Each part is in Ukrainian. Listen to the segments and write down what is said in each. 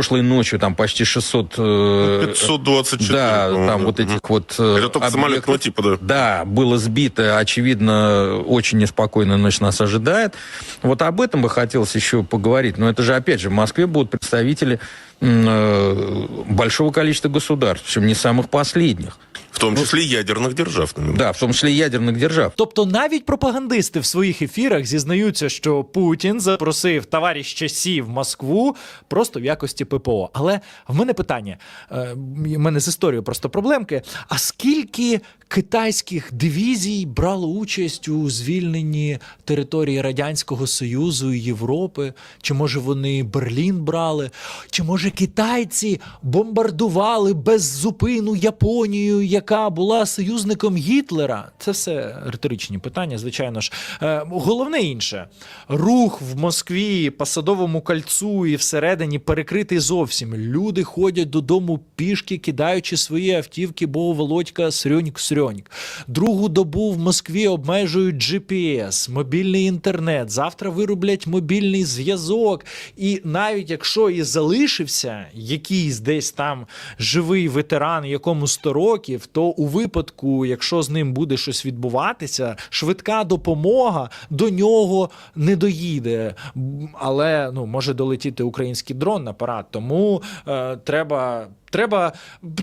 прошлой ночью там почти 600... э, 524. Да, там вот этих вот... э, Это только самолетного объектов. типа, да. Да, было сбито, очевидно, очень неспокойная ночь нас ожидает. Вот об этом бы хотелось еще поговорить. Но это же, опять же, в Москве будут представители э, большого количества государств, причем не самых последних. В тому числі ядерних держав. Да, в тому числі ядерних держав. Тобто навіть пропагандисти в своїх ефірах зізнаються, що Путін запросив товаріща Сі в Москву просто в якості ППО. Але в мене питання: е, в мене з історією просто проблемки. А скільки китайських дивізій брало участь у звільненні території Радянського Союзу і Європи? Чи може вони Берлін брали? Чи може китайці бомбардували без зупину Японію, яка була союзником Гітлера? Це все риторичні питання, звичайно ж. Е, головне інше: рух в Москві по садовому кольцу і всередині перекритий зовсім. Люди ходять додому пішки, кидаючи свої автівки, бо Володька срьоньк-срьоньк. Другу добу в Москві обмежують GPS, мобільний інтернет. Завтра вироблять мобільний зв'язок. І навіть якщо і залишився якийсь десь там живий ветеран, якому 100 років, то у випадку, якщо з ним буде щось відбуватися, швидка допомога до нього не доїде. Але ну може долетіти український дрон на парад. Тому е, треба. Треба,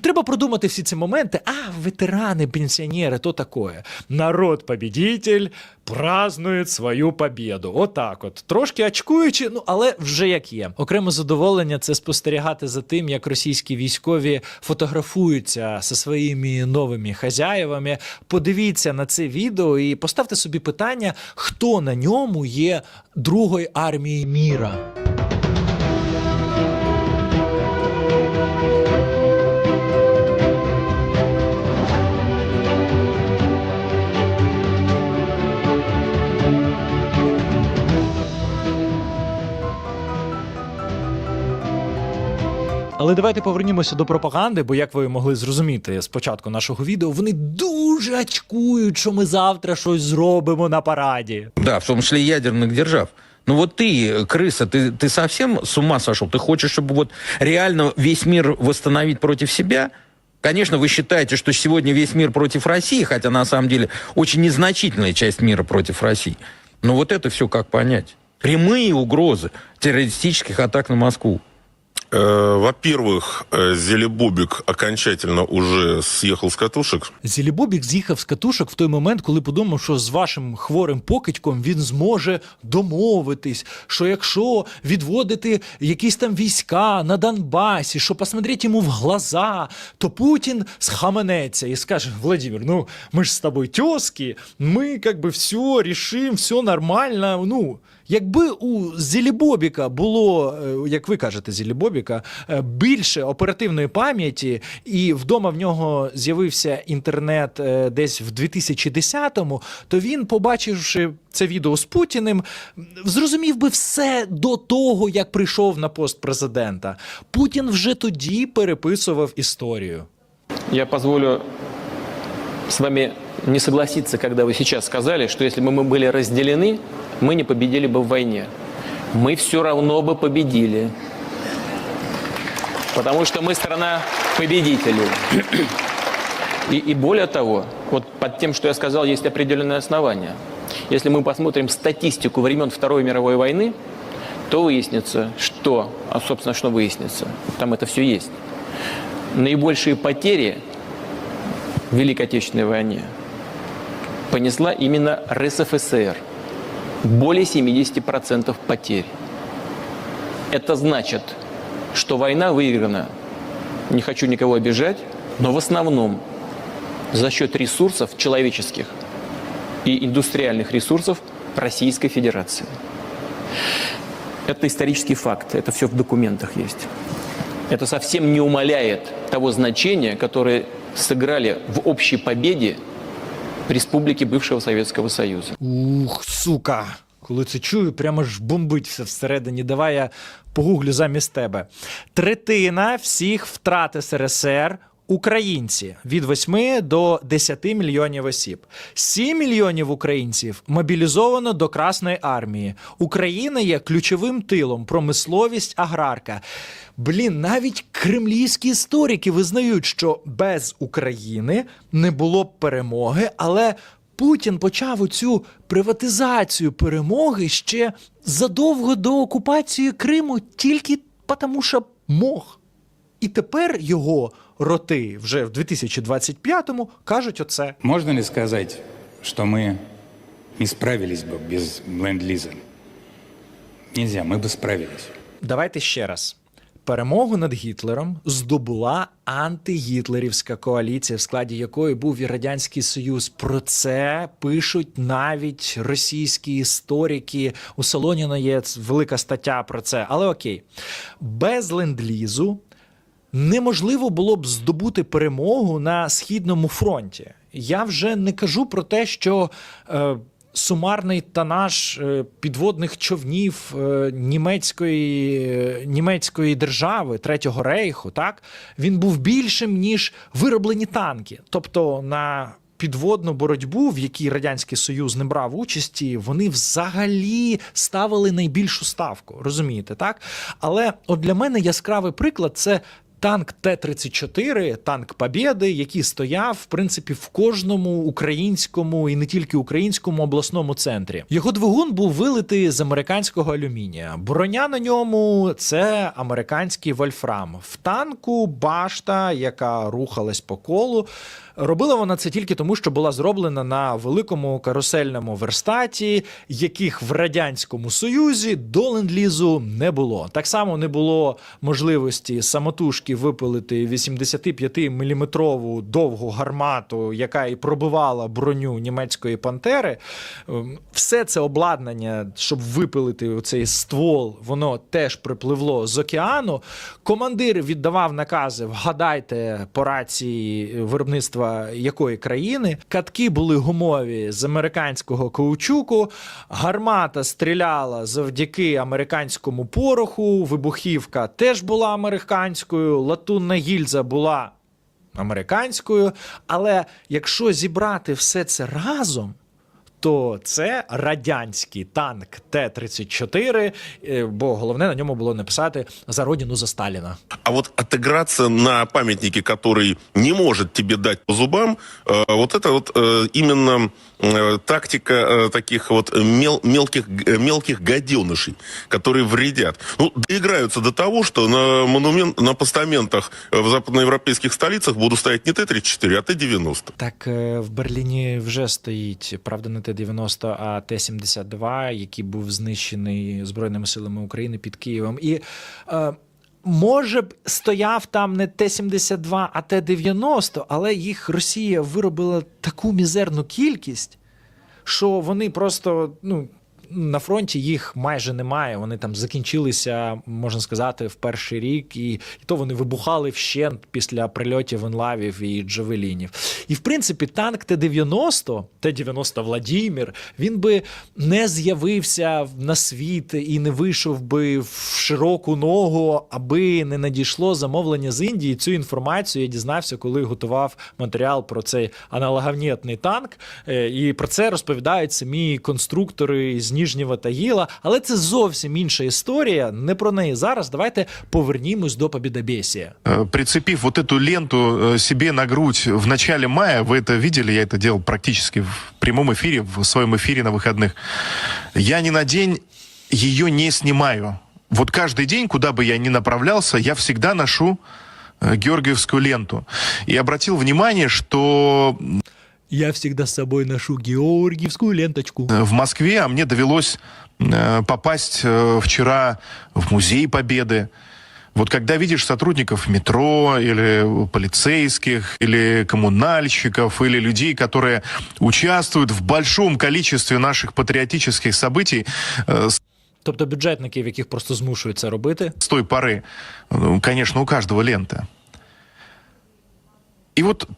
треба продумати всі ці моменти. А, ветерани, пенсіонери, то таке. Народ побідитель празднує свою побіду. Отак от. Трошки очкуючи, ну але вже як є. Окреме задоволення це спостерігати за тим, як російські військові фотографуються зі своїми новими хазяєвами. Подивіться на це відео і поставте собі питання, хто на ньому є другою армією міра. Але давайте повернімося до пропаганди, бо як ви могли зрозуміти з початку нашого відео, вони дуже очкують, що ми завтра щось зробимо на параді. Да, в том числе и ядерных держав. Ну вот ты, крыса, ты, ты совсем с ума сошел? Ты хочешь, чтобы вот реально весь мир восстановить против себя? Конечно, вы считаете, что сегодня весь мир против России, хотя на самом деле очень незначительная часть мира против России. Но вот это все как понять? Прямые угрозы террористических атак на Москву. Э, Во-первых, э, Зелебобик окончательно уже съехал с катушек. Зілібобік з'їхав з катушок в той момент, коли подумав, що з вашим хворим покидьком він зможе домовитись, що якщо відводити якісь там війська на Донбасі, що посмотреть йому в глаза, то Путін схаменеться і скаже: Владимир, ну ми ж з тобою тьоски, ми як би все рішимо, все нормально. Ну, Якби у Зілібобіка було, е, як ви кажете, Зілібобіка, е, більше оперативної пам'яті, і вдома в нього з'явився інтернет е, десь в 2010-му, то він, побачивши це відео з Путіним, м, зрозумів би все до того, як прийшов на пост президента. Путін вже тоді переписував історію. Я позволю с вами не согласиться, когда вы сейчас сказали, что если бы мы были разделены, мы не победили бы в войне. Мы все равно бы победили. Потому что мы страна победителей. И, и более того, вот под тем, что я сказал, есть определенное основание. Если мы посмотрим статистику времен Второй мировой войны, то выяснится, что, а собственно, что выяснится, там это все есть. Наибольшие потери в Великой Отечественной войне понесла именно РСФСР. Более 70% потерь. Это значит, что война выиграна, не хочу никого обижать, но в основном за счет ресурсов человеческих и индустриальных ресурсов Российской Федерации. Это исторический факт, это все в документах есть. Это совсем не умаляет того значения, которое сыграли в общей победе республики бывшего Советского Союза. Ух, сука! Коли це чую, прямо ж бомбить все всередині. Давай я погуглю замість тебе. Третина всіх втрат СРСР Українці від 8 до 10 мільйонів осіб. 7 мільйонів українців мобілізовано до Красної армії. Україна є ключовим тилом, промисловість, аграрка. Блін, навіть кремлівські історики визнають, що без України не було б перемоги, але Путін почав оцю приватизацію перемоги ще задовго до окупації Криму, тільки тому, що мог. І тепер його роти вже в 2025-му кажуть оце. Можно ли сказать, что мы не справились бы без ленд-лиза? Нельзя, мы бы справились. Давайте ще раз. Перемогу над Гітлером здобула антигітлерівська коаліція, в складі якої був і Радянський Союз. Про це пишуть навіть російські історики. У Солоніна є велика стаття про це. Але окей, без ленд-лізу неможливо було б здобути перемогу на східному фронті. Я вже не кажу про те, що е, сумарний танаж е, підводних човнів е, німецької, е, німецької держави Третього рейху, так він був більшим ніж вироблені танки. Тобто на Підводну боротьбу, в якій радянський союз не брав участі, вони взагалі ставили найбільшу ставку. Розумієте, так? Але от для мене яскравий приклад це танк Т-34, танк Побєди, який стояв в принципі в кожному українському і не тільки українському обласному центрі. Його двигун був вилитий з американського алюмінія. Броня на ньому це американський вольфрам. В танку башта, яка рухалась по колу. Робила вона це тільки тому, що була зроблена на великому карусельному верстаті, яких в радянському союзі до ленд-лізу не було. Так само не було можливості самотужки випилити 85-мм довгу гармату, яка і пробивала броню німецької пантери. Ем, Все це обладнання, щоб випилити цей ствол, воно теж припливло з океану. Командир віддавав накази: вгадайте по рації виробництва якої країни. Катки були гумові з американського каучуку. Гармата стріляла завдяки американському пороху. Вибухівка теж була американською. Латунна гільза була американською. Але якщо зібрати все це разом То це радянський танк Т-34, е, бо головне на ньому було написати за родину за Сталіна. А вот отыграться на памятнике, который не может тебе дать по зубам, э, вот это вот э, именно э, тактика э, таких вот мел- мелких, г- мелких гаденышей, которые вредят. Ну, доиграются до того, что на монумент, на постаментах э, в западноевропейских столицах будут стоять не Т-34, а Т-90. Так е, в Берліні вже стоїть, правда, не Т-90, а Т-72, який був знищений Збройними силами України під Києвом. І е, може б стояв там не Т-72, а Т-90, але їх Росія виробила таку мізерну кількість, що вони просто ну. На фронті їх майже немає. Вони там закінчилися, можна сказати, в перший рік, і, і то вони вибухали вщент після прильотів енлавів і джавелінів. І в принципі, танк Т-90, Т-90 Владімір, він би не з'явився на світ і не вийшов би в широку ногу, аби не надійшло замовлення з Індії. Цю інформацію я дізнався, коли готував матеріал про цей аналоговнітний танк. Е, І про це розповідають самі конструктори з Ніжнього Тагіла. Але це зовсім інша історія. Не про неї зараз. Давайте повернімось до Побідобєсія. Э, прицепив вот эту ленту э, себе на грудь в начале мая, вы это видели, я это делал практически в прямом эфире, в своем эфире на выходных, я ни на день ее не снимаю. Вот каждый день, куда бы я ни направлялся, я всегда ношу э, георгиевскую ленту. И обратил внимание, что Я завжди з собою ношу георгіївську ленточку. э, в Москве, а мне довелось э, попасть э, вчера в Музей Победы. Вот когда видишь сотрудников метро или полицейских, или коммунальщиков, или людей, которые участвуют в большом количестве наших патриотических событий э, с Тобто бюджетників, яких просто змушують це робити. с той поры, ну, конечно, у каждого лента. И вот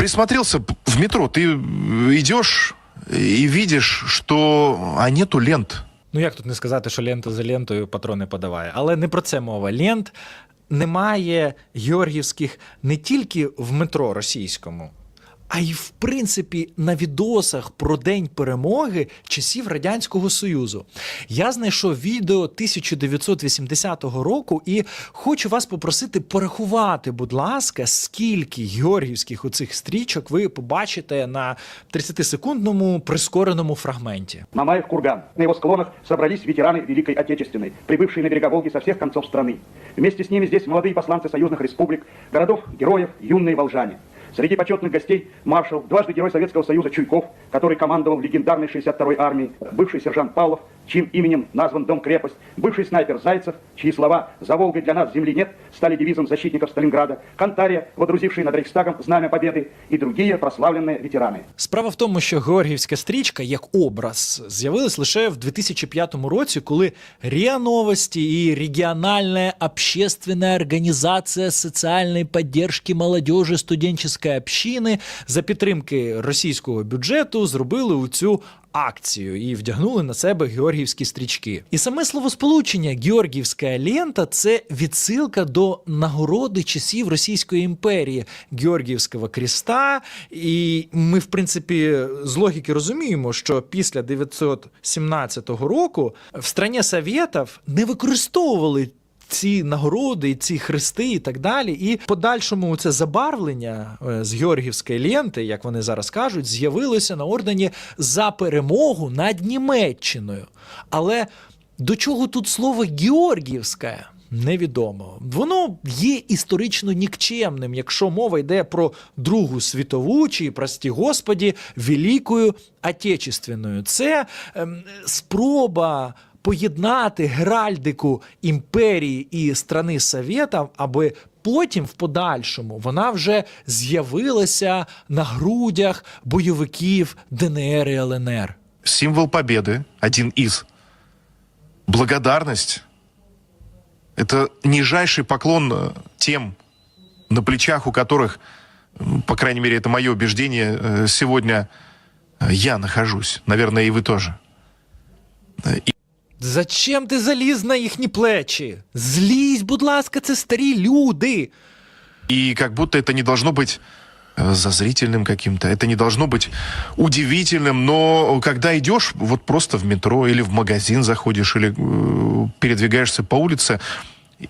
присмотрелся в метро, ты э, идешь и видишь, что а нету лент. Ну як тут не сказати, що лента за лентою патрони подаває. Але не про це мова. Лент немає георгівських не тільки в метро російському, а й в принципі на відосах про День перемоги часів Радянського Союзу. Я знайшов відео 1980 року і хочу вас попросити порахувати, будь ласка, скільки георгівських оцих стрічок ви побачите на 30-секундному прискореному фрагменті. Мамаев курган. На его склонах собрались ветераны Великой Отечественной, прибывшие на берега Волги со всех концов страны. Вместе с ними здесь молодые посланцы союзных республик, городов, героев, юные волжане. Среди почетных гостей маршал, дважды Герой Советского Союза Чуйков, который командовал в легендарной 62-й армии, бывший сержант Павлов, чьим именем назван дом-крепость, бывший снайпер Зайцев, чьи слова «За Волгой для нас земли нет» стали девизом защитников Сталинграда, Кантария, водрузивший над Рейхстагом знамя победы и другие прославленные ветераны. Справа в тому, що Георгіївська стрічка як образ з'явилась лише в 2005 році, коли РИА Новості і регіональна общественная організація соціальної підтримки молодежі студенческой общини за підтримки російського бюджету зробили у цю акцію і вдягнули на себе георгіївські стрічки. І саме словосполучення Георгіївська лента це відсилка до нагороди часів Російської імперії Георгіївського Кріста. І ми, в принципі, з логіки розуміємо, що після 917 року в страні Совєтів не використовували. Ці нагороди, і ці хрести і так далі. І подальшому це забарвлення е, з Георгівської ленти, як вони зараз кажуть, з'явилося на ордені за перемогу над Німеччиною. Але до чого тут слово Георгіївське? Невідомо. Воно є історично нікчемним, якщо мова йде про Другу світову чи, прості господі, Великою Отечественною. Це ем, спроба поєднати геральдику імперії і страни Совєтів, аби потім, в подальшому, вона вже з'явилася на грудях бойовиків ДНР і ЛНР. Символ победы, один из. Благодарность – это нижайший поклон э, тем, на плечах у которых, м, по крайней мере, это мое убеждение, э, сегодня э, я нахожусь. Наверное, и вы тоже. Э, И Зачем ти заліз на їхні плечі? Злізь, будь ласка, це старі люди. И как будто это не должно быть э, зазрительным каким-то, это не должно быть удивительным, но когда идешь вот просто в метро или в магазин заходишь, или э, передвигаешься по улице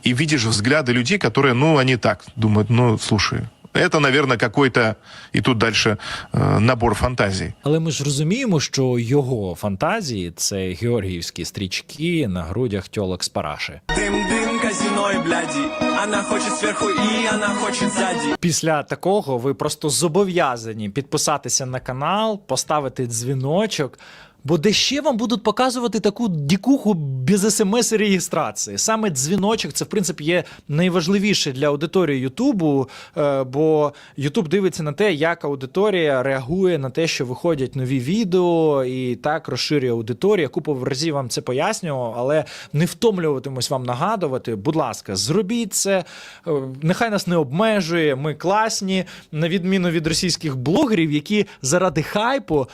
и видишь взгляды людей, которые, ну, они так думают, ну, слушай, это, наверное, какой-то, и тут дальше э, набор фантазий. Але ми ж розуміємо, що його фантазії це георгіївські стрічки на грудях тьолок з параші. Дым-дым, казино и бляди Она хочет сверху и она хочет сзади Після такого ви просто зобов'язані підписатися на канал, поставити дзвіночок. Бо де ще вам будуть показувати таку дікуху без смс і реєстрації. Саме дзвіночок це в принципі є найважливіше для аудиторії Ютубу, е, бо Ютуб дивиться на те, як аудиторія реагує на те, що виходять нові відео, і так розширює аудиторія. Купу разів вам це пояснював, але не втомлюватимусь вам нагадувати. Будь ласка, зробіть це. Е, Нехай нас не обмежує. Ми класні, на відміну від російських блогерів, які заради хайпу.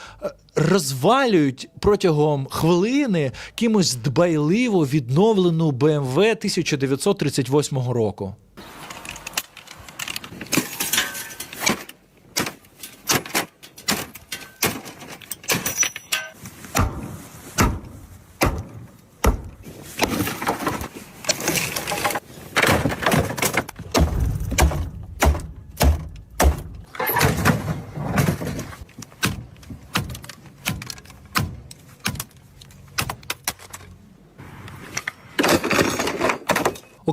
Розвалюють протягом хвилини кимось дбайливо відновлену БМВ 1938 року.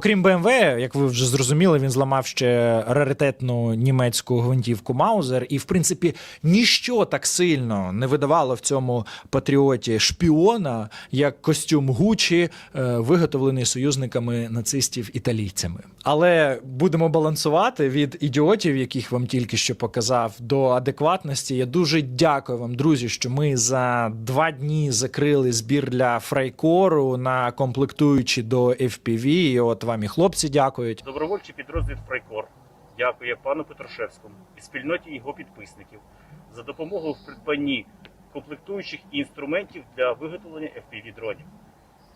Окрім BMW, як ви вже зрозуміли, він зламав ще раритетну німецьку гвинтівку Маузер, і в принципі ніщо так сильно не видавало в цьому патріоті шпіона, як костюм Гучі, е, виготовлений союзниками нацистів італійцями. Але будемо балансувати від ідіотів, яких вам тільки що показав, до адекватності. Я дуже дякую вам, друзі, що ми за два дні закрили збір для фрайкору на комплектуючі до FPV. І от вам і хлопці дякують. Добровольчий підрозділ Фрайкор дякує пану Петрушевському і спільноті його підписників за допомогу в придбанні комплектуючих і інструментів для виготовлення FPV-дронів.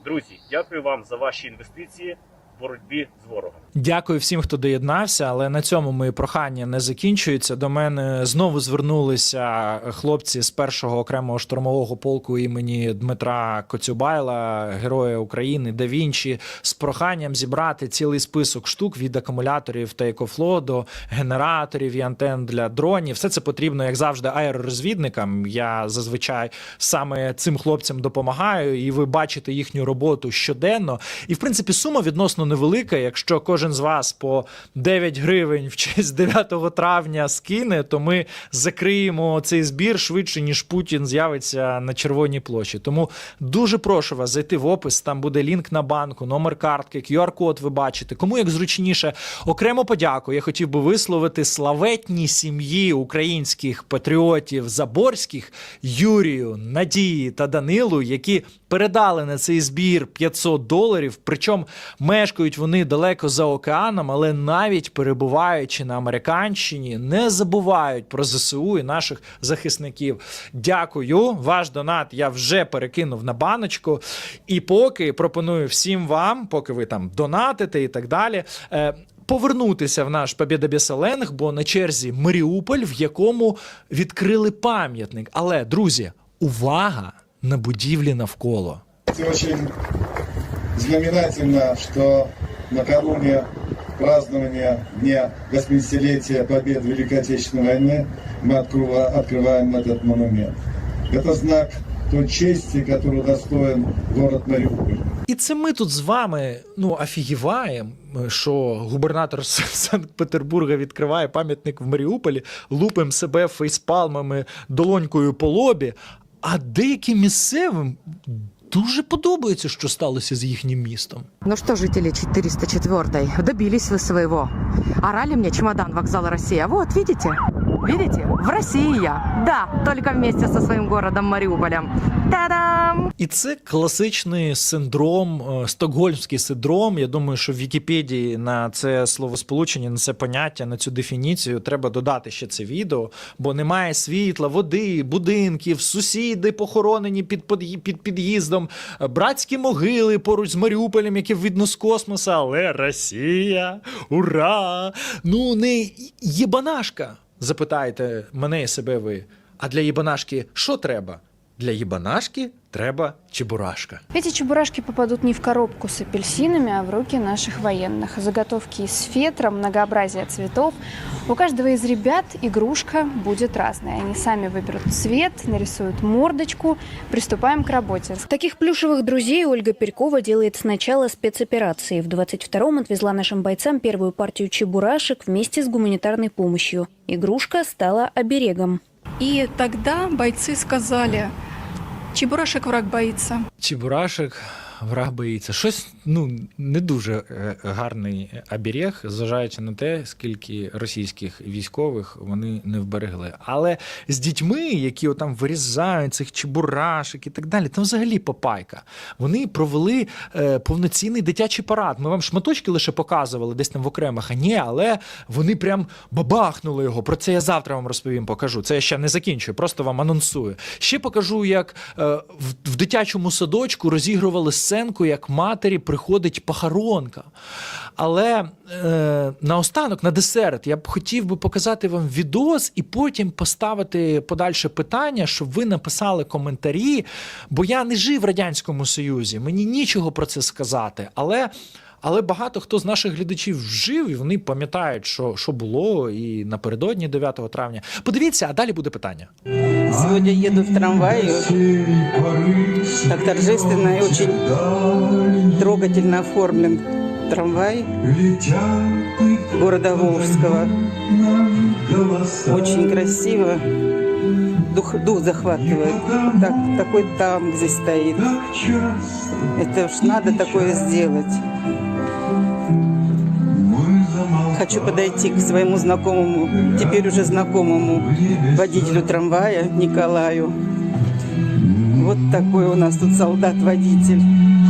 Друзі, дякую вам за ваші інвестиції боротьбі з ворогом. Дякую всім, хто доєднався, але на цьому мої прохання не закінчуються. До мене знову звернулися хлопці з першого окремого штурмового полку імені Дмитра Коцюбайла, Героя України, да Вінчі, з проханням зібрати цілий список штук від акумуляторів та екофло до генераторів і антен для дронів. Все це потрібно, як завжди, аеророзвідникам. Я зазвичай саме цим хлопцям допомагаю, і ви бачите їхню роботу щоденно. І в принципі сума відносно невелика. Якщо кожен з вас по 9 гривень в честь 9 травня скине, то ми закриємо цей збір швидше, ніж Путін з'явиться на Червоній площі. Тому дуже прошу вас зайти в опис. Там буде лінк на банку, номер картки, QR-код. Ви бачите. Кому як зручніше. Окремо подяку. Я хотів би висловити славетній сім'ї українських патріотів Заборських Юрію, Надії та Данилу, які передали на цей збір 500 доларів. Причому мешкають вони далеко за океаном, але навіть перебуваючи на Американщині, не забувають про ЗСУ і наших захисників. Дякую. Ваш донат я вже перекинув на баночку. І поки пропоную всім вам, поки ви там донатите і так далі. е, Повернутися в наш Побєдобєселенг, бо на черзі Маріуполь, в якому відкрили пам'ятник. Але, друзі, увага на будівлі навколо. Это очень знаменательно, что накануне празднования Дня 80-летия Победы в Великой Отечественной войны мы открыва- открываем этот монумент. Это знак той чести, которую достоин город Мариуполь. І це ми тут з вами ну офігіваємо, що губернатор С- Санкт-Петербурга відкриває пам'ятник в Маріуполі, лупимо себе фейспалмами долонькою по лобі. А деяким місцевим дуже подобається, що сталося з їхнім містом. Ну що, жителі 404-й, добились ви своего. Орали мне чемодан вокзала Россия. Вот, видите? Видите? В России я. Да, только вместе со своим городом Мариуполем. Та-дам! І це класичний синдром, е, стокгольмський синдром. Я думаю, що в Вікіпедії на це словосполучення, на це поняття, на цю дефініцію треба додати ще це відео, бо немає світла, води, будинків, сусіди похоронені під, під під'їздом, е, братські могили поруч з Маріуполем, які видно з космоса, але Росія, ура! Ну, не єбанашка, запитаєте мене і себе ви. А для їбанашки що треба? Для єбанашки треба чебурашка. Эти чебурашки попадут не в коробку с апельсинами, а в руки наших военных. Заготовки из фетра, многообразие цветов. У каждого из ребят игрушка будет разная. Они сами выберут цвет, нарисуют мордочку. Приступаем к работе. Таких плюшевых друзей Ольга Перькова делает с начала спецоперации. В 22-м отвезла нашим бойцам первую партию чебурашек вместе с гуманитарной помощью. Игрушка стала оберегом. И тогда бойцы сказали, чебурашек враг боится. Чебурашек, враг боїться. Щось ну не дуже е, гарний оберіг, зважаючи на те, скільки російських військових вони не вберегли. Але з дітьми, які там вирізають цих чебурашек і так далі, там взагалі попайка. Вони провели е, повноцінний дитячий парад. Ми вам шматочки лише показували десь там в окремих, а ні, але вони прям бабахнули його. Про це я завтра вам розповім, покажу. Це я ще не закінчую, просто вам анонсую. Ще покажу, як е, в дитячому садочку розігрували сценку, як матері приходить похоронка. Але е, наостанок, на десерт, я б хотів би показати вам відос і потім поставити подальше питання, щоб ви написали коментарі. Бо я не жив в Радянському Союзі, мені нічого про це сказати. Але. Але багато хто з наших глядачів жив, і вони пам'ятають, що, що було і напередодні 9 травня. Подивіться, а далі буде питання. Сегодня еду в трамвае. Так торжественно и очень трогательно оформлен трамвай города Волжского. Очень красиво. Дух, дух захватывает. Так, такой там здесь стоит. Это уж надо такое сделать. Хочу подойти к своему знакомому, теперь уже знакомому водителю трамвая Николаю. Вот такой у нас тут солдат-водитель.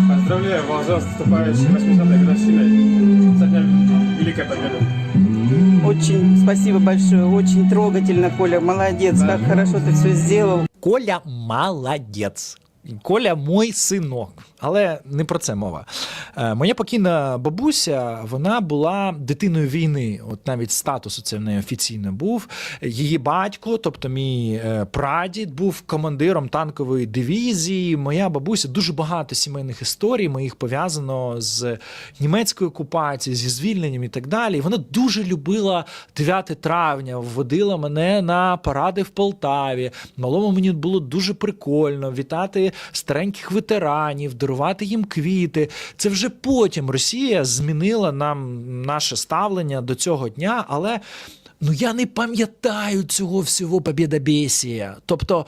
Поздравляю вас с наступающей 80-й годовщиной со днем Великой Победы. Очень спасибо большое, очень трогательно, Коля, молодец, как хорошо ты все сделал. Коля молодець. Коля мой синок. Але не про це мова. Е, Моя покійна бабуся, вона була дитиною війни. От навіть статус це в неї офіційно був. Її батько, тобто мій е, прадід, був командиром танкової дивізії. Моя бабуся дуже багато сімейних історій моїх пов'язано з німецькою окупацією, зі звільненням і так далі. І Вона дуже любила 9 травня, вводила мене на паради в Полтаві. Малому мені було дуже прикольно вітати стареньких ветеранів, дарувати їм квіти. Це вже потім Росія змінила нам наше ставлення до цього дня, але. Ну я не пам'ятаю цього всього побєдобєсія. Тобто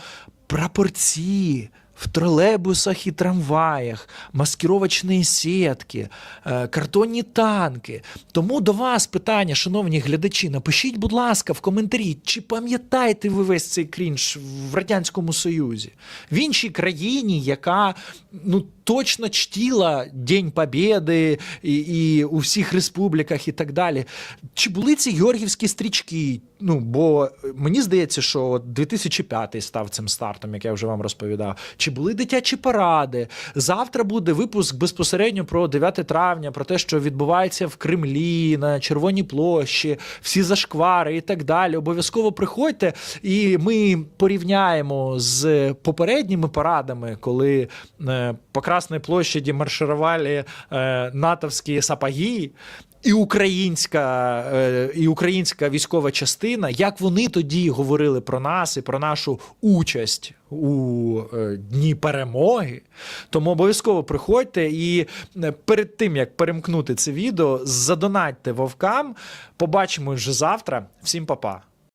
прапорці в тролейбусах і трамваях, маскировочні сітки, е, картонні танки. Тому до вас питання, шановні глядачі, напишіть, будь ласка, в коментарі, чи пам'ятаєте ви весь цей крінж в Радянському Союзі, в іншій країні, яка ну точно чтіла День Побєди і, і у всіх республіках і так далі. Чи були ці георгівські стрічки? Ну, бо мені здається, що 2005 став цим стартом, як я вже вам розповідав. Чи були дитячі паради? Завтра буде випуск безпосередньо про 9 травня, про те, що відбувається в Кремлі, на Червоній площі, всі зашквари і так далі. Обов'язково приходьте, і ми порівняємо з попередніми парадами, коли е, по Красній площаді марширували е, натовські сапоги. І українська, е, і українська військова частина, як вони тоді говорили про нас і про нашу участь у е, дні перемоги. Тому обов'язково приходьте і е, перед тим як перемкнути це відео, задонатьте вовкам. Побачимо вже завтра. Всім па-па.